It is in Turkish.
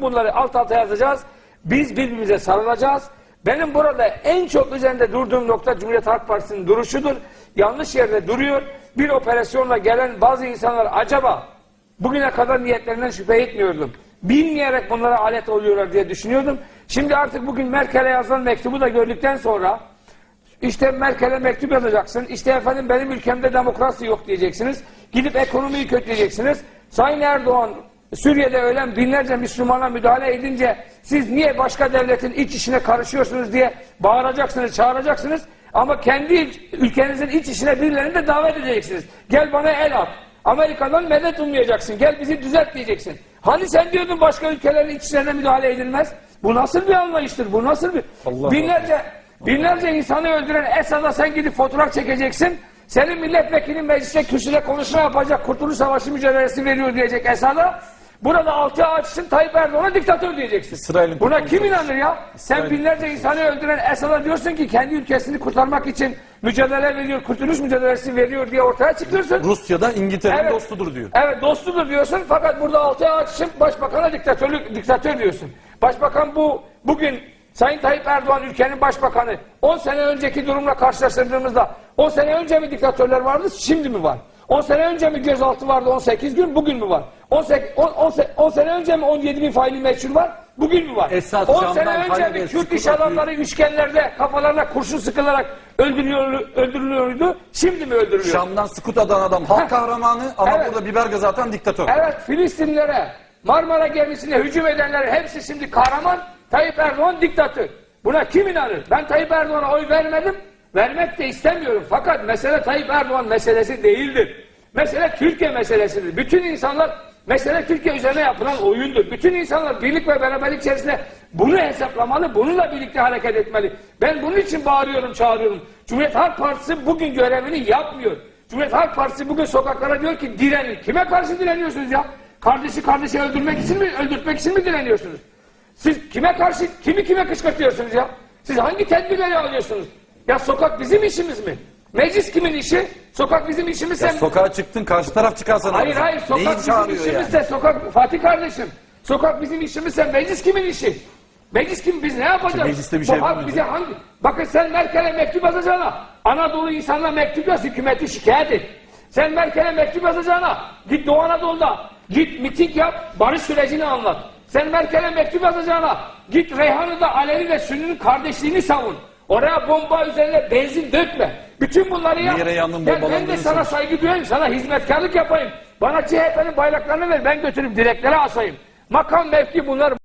Bunları alt alta yazacağız. Biz birbirimize sarılacağız. Benim burada en çok üzerinde durduğum nokta Cumhuriyet Halk Partisi'nin duruşudur. Yanlış yerde duruyor. Bir operasyonla gelen bazı insanlar acaba bugüne kadar niyetlerinden şüphe etmiyordum. Bilmeyerek bunlara alet oluyorlar diye düşünüyordum. Şimdi artık bugün Merkel'e yazılan mektubu da gördükten sonra işte Merkel'e mektup yazacaksın. İşte efendim benim ülkemde demokrasi yok diyeceksiniz. Gidip ekonomiyi kötüleyeceksiniz. Sayın Erdoğan Suriye'de ölen binlerce Müslümana müdahale edince siz niye başka devletin iç işine karışıyorsunuz diye bağıracaksınız, çağıracaksınız. Ama kendi ülkenizin iç işine birilerini de davet edeceksiniz. Gel bana el at. Amerika'dan medet ummayacaksın. Gel bizi düzelt diyeceksin. Hani sen diyordun başka ülkelerin iç işlerine müdahale edilmez. Bu nasıl bir anlayıştır? Bu nasıl bir... Allah binlerce, binlerce insanı öldüren Esad'a sen gidip fotoğraf çekeceksin. Senin milletvekilin mecliste kürsüde konuşma yapacak, Kurtuluş Savaşı mücadelesi veriyor diyecek Esad'a. Burada altı ağaç için Tayyip Erdoğan'a diktatör diyeceksin. İsrail'in Buna kim inanır ya? Sen İsrail- binlerce insanı öldüren Esad'a diyorsun ki kendi ülkesini kurtarmak için mücadele veriyor, kurtuluş mücadelesi veriyor diye ortaya çıkıyorsun. Rusya'da İngiltere'nin Evet. dostudur diyor. Evet dostudur diyorsun fakat burada altı ağaç için başbakana diktatörlük, diktatör diyorsun. Başbakan bu bugün Sayın Tayyip Erdoğan ülkenin başbakanı 10 sene önceki durumla karşılaştırdığımızda 10 sene önce mi diktatörler vardı şimdi mi var? 10 sene önce mi gözaltı vardı 18 gün bugün mü var? 18, 10, 10, 10 sene önce mi 17 bin faili meçhul var bugün mü var? Esad 10 Şam'dan sene önce mi Kürt iş adamları üçgenlerde kafalarına kurşun sıkılarak öldürülüyor, öldürülüyordu şimdi mi öldürülüyor? Şam'dan Skuta'dan adam halk kahramanı ama Evet. burada biber gazı atan diktatör. Evet Filistinlere, Marmara gemisine hücum edenler hepsi şimdi kahraman, Tayyip Erdoğan diktatör. Buna kim inanır? Ben Tayyip Erdoğan'a oy vermedim, vermek de istemiyorum. Fakat mesele Tayyip Erdoğan meselesi değildir. Mesele Türkiye meselesidir. Bütün insanlar, mesele Türkiye üzerine yapılan oyundur. Bütün insanlar birlik ve beraberlik içerisinde bunu hesaplamalı, bununla birlikte hareket etmeli. Ben bunun için bağırıyorum, çağırıyorum. Cumhuriyet Halk Partisi bugün görevini yapmıyor. Cumhuriyet Halk Partisi bugün sokaklara diyor ki direnin. Kime karşı direniyorsunuz ya? Kardeşi kardeşi öldürmek için mi, öldürtmek için mi direniyorsunuz? Siz kime karşı, kimi kime kışkırtıyorsunuz ya? Siz hangi tedbirleri alıyorsunuz? Ya sokak bizim işimiz mi? Meclis kimin işi? Sokak bizim işimiz. Ya sen- sokağa çıktın karşı taraf çıkarsa Hayır hayır sokak bizim işimizse yani? sokak Fatih kardeşim. Sokak bizim işimizse meclis kimin işi? Meclis kim biz ne yapacağız? mecliste bir Bu şey yapamıyoruz bize hangi? Bakın sen Merkel'e mektup yazacağına Anadolu insanına mektup yaz hükümeti şikayet et. Sen Merkel'e mektup yazacağına git Doğu Anadolu'da git miting yap barış sürecini anlat. Sen Merkel'e mektup yazacağına git Reyhanlı'da Alevi ve Sünni'nin kardeşliğini savun. Oraya bomba üzerine benzin dökme. Bütün bunları yap. Yere yangın Gel ben de sana saygı duyayım, sana hizmetkarlık yapayım. Bana CHP'nin bayraklarını ver, ben götürüp direklere asayım. Makam mevki bunlar